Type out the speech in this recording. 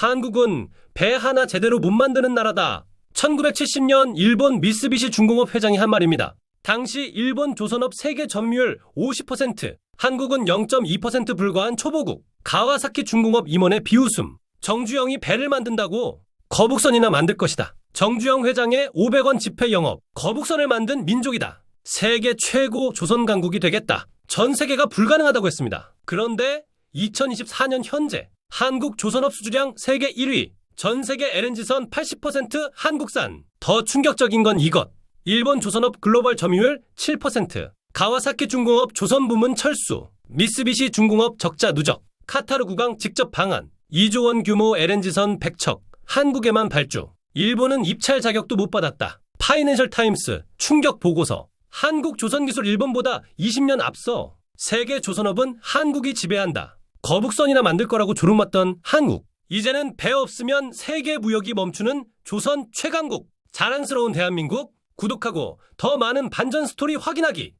한국은 배 하나 제대로 못 만드는 나라다. 1970년 일본 미쓰비시 중공업 회장이 한 말입니다. 당시 일본 조선업 세계 점유율 50%, 한국은 0.2% 불과한 초보국, 가와사키 중공업 임원의 비웃음, 정주영이 배를 만든다고 거북선이나 만들 것이다. 정주영 회장의 500원 지폐 영업, 거북선을 만든 민족이다. 세계 최고 조선 강국이 되겠다. 전 세계가 불가능하다고 했습니다. 그런데 2024년 현재 한국 조선업 수주량 세계 1위, 전 세계 LNG선 80% 한국산. 더 충격적인 건 이것. 일본 조선업 글로벌 점유율 7%, 가와사키 중공업 조선 부문 철수, 미쓰비시 중공업 적자 누적, 카타르 구강 직접 방한, 2조 원 규모 LNG선 100척, 한국에만 발주. 일본은 입찰 자격도 못 받았다. 파이낸셜 타임스 충격 보고서. 한국 조선기술 일본보다 20년 앞서 세계 조선업은 한국이 지배한다. 거북선이나 만들 거라고 조롱받던 한국. 이제는 배 없으면 세계 무역이 멈추는 조선 최강국. 자랑스러운 대한민국. 구독하고 더 많은 반전 스토리 확인하기.